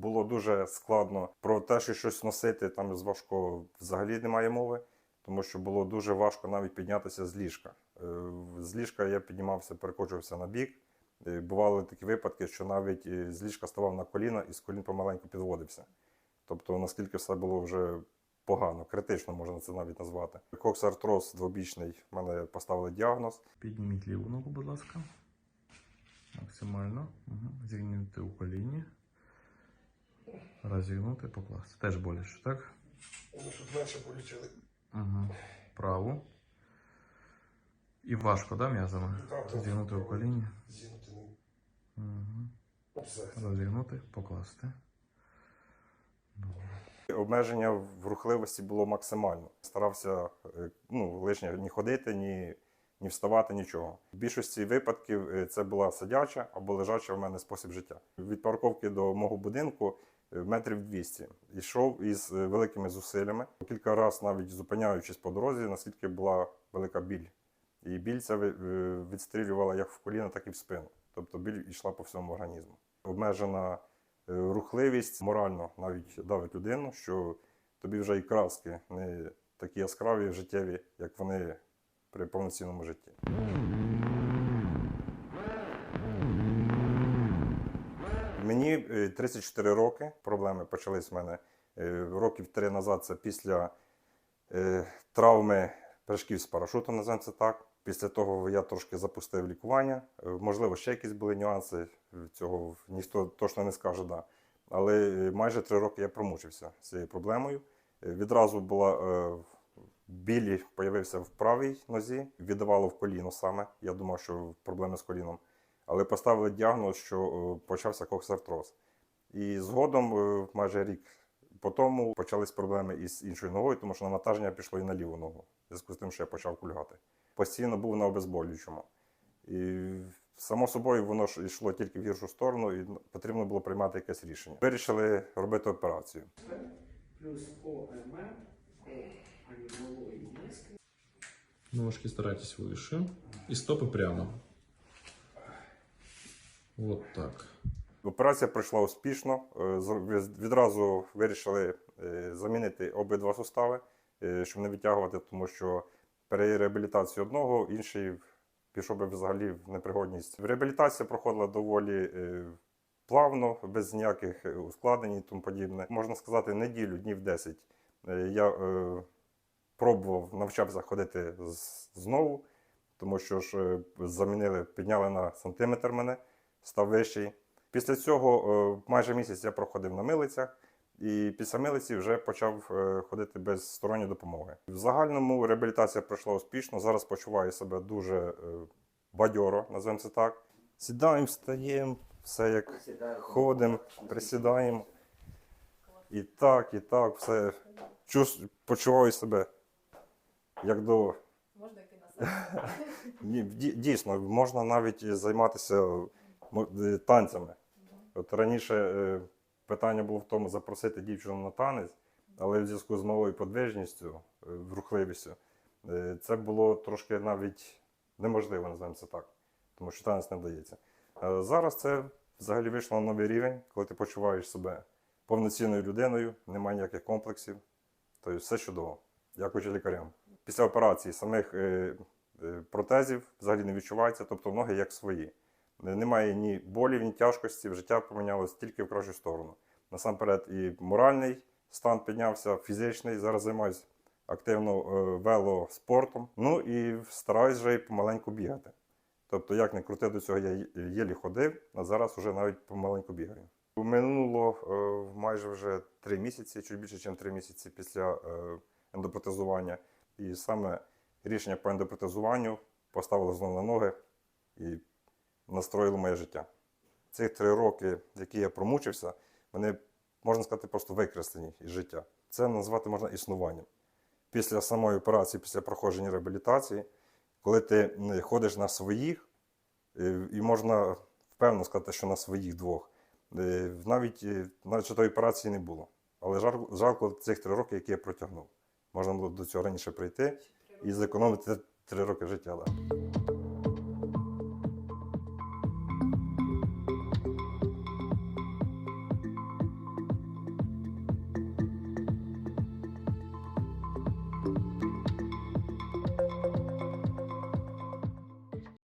Було дуже складно про те, що щось носити там з важкого взагалі немає мови, тому що було дуже важко навіть піднятися з ліжка. Е, З ліжка я піднімався, перекочувався на бік. Е, Бували такі випадки, що навіть е, з ліжка ставав на коліна і з колін помаленьку підводився. Тобто, наскільки все було вже погано, критично можна це навіть назвати. Коксартроз двобічний, в мене поставили діагноз. Підніміть ліву ногу, будь ласка. Максимально. Угу. Зігнути у коліні. Розігнути, покласти. Теж боляче, так? Вони тут менше полічили. Угу. Праву. І важко, да, м'язами? Так, так. Зігнути у коліні. Зігнути не Угу. ну. Розігнути, покласти. Добре. Обмеження в рухливості було максимально. Старався е, ну, лишнє ні ходити, ні, ні вставати, нічого. В більшості випадків е, це була сидяча або лежача в мене спосіб життя. Від парковки до мого будинку метрів 200. Ішов із е, великими зусиллями. Кілька разів навіть зупиняючись по дорозі, наскільки була велика біль. І біль ця е, відстрілювала як в коліна, так і в спину. Тобто біль йшла по всьому організму. Обмежена е, рухливість морально навіть давить людину, що тобі вже і краски не такі яскраві, життєві, як вони при повноцінному житті. Мені е, 34 роки. Проблеми почались в мене е, років три назад. Це після е, травми прыжків з парашутом, називаємо це так. Після того я трошки запустив лікування. Е, Можливо, ще якісь були нюанси. Цього ніхто точно не скаже, да. Але е, майже три роки я промучився з цією проблемою. Е, Відразу була е, білі появився в правій нозі, віддавало в коліно саме. Я думав, що проблеми з коліном. Але поставили діагноз, що е, почався коксартроз. І згодом, е, майже рік по тому, почались проблеми із іншою ногою, тому що навантаження пішло і на ліву ногу, в зв'язку з тим, що я почав кульгати. Постійно був на обезболюючому. І само собою воно ж йшло тільки в гіршу сторону, і потрібно було приймати якесь рішення. Вирішили робити операцію. плюс ОМ, анималої миски. Ножки старайтесь выше. И стопы прямо. Вот так. Операція пройшла успішно. Е, Відразу вирішили е, замінити обидва сустави, е, щоб не витягувати, тому що при реабілітації одного інший пішов би взагалі в непригодність. Реабілітація проходила доволі плавно, без ніяких ускладнень і тому подібне. Можна сказати, неділю, днів 10 е, я пробував навчався ходити знову, тому що ж замінили, підняли на сантиметр мене, став вищий. Після цього е, майже місяць я проходив на милицях, і після милиці вже почав е, ходити без сторонньої допомоги. В загальному реабілітація пройшла успішно. Зараз почуваю себе дуже е, бадьоро, називаємо це так. Сідаємо, встаємо, все як ходимо, присідаємо. І так, і так, все. Почуваю себе як до Можна йти на дійсно, можна навіть займатися танцями. От раніше е, питання було в тому запросити дівчину на танець, але в зв'язку з малою подвижністю, е, рухливістю, е, це було трошки навіть неможливо, називаємо це так, тому що танець не вдається. Е, Зараз це взагалі вийшло на новий рівень, коли ти почуваєш себе повноцінною людиною, немає ніяких комплексів. Тобто все чудово. Дякуючи лікарям. Після операції самих е, е, протезів взагалі не відчувається, тобто ноги як свої. Немає ні болів, ні тяжкості, життя помінялось тільки в кращу сторону. Насамперед, і моральний стан піднявся, фізичний. Зараз займаюся активно е, велоспортом. Ну і стараюсь вже й помаленьку бігати. Тобто, як не крути до цього, я єлі ходив, а зараз вже навіть помаленьку бігаю. Минуло е, майже вже три місяці, чуть більше, ніж три місяці після е, ендопротезування. І саме рішення по ендопротезуванню поставило знову на ноги і настроїло моє життя. Цих три роки, які я промучився, вони, можна сказати, просто викреслені із життя. Це назвати можна існуванням. Після самої операції, після проходження реабілітації, коли ти ходиш на своїх, е, і можна впевнено сказати, що на своїх двох, е, навіть е, навіть тої операції не було. Але жалко, жалко цих три роки, які я протягнув. Можна було до цього раніше прийти і зекономити три роки життя. Да.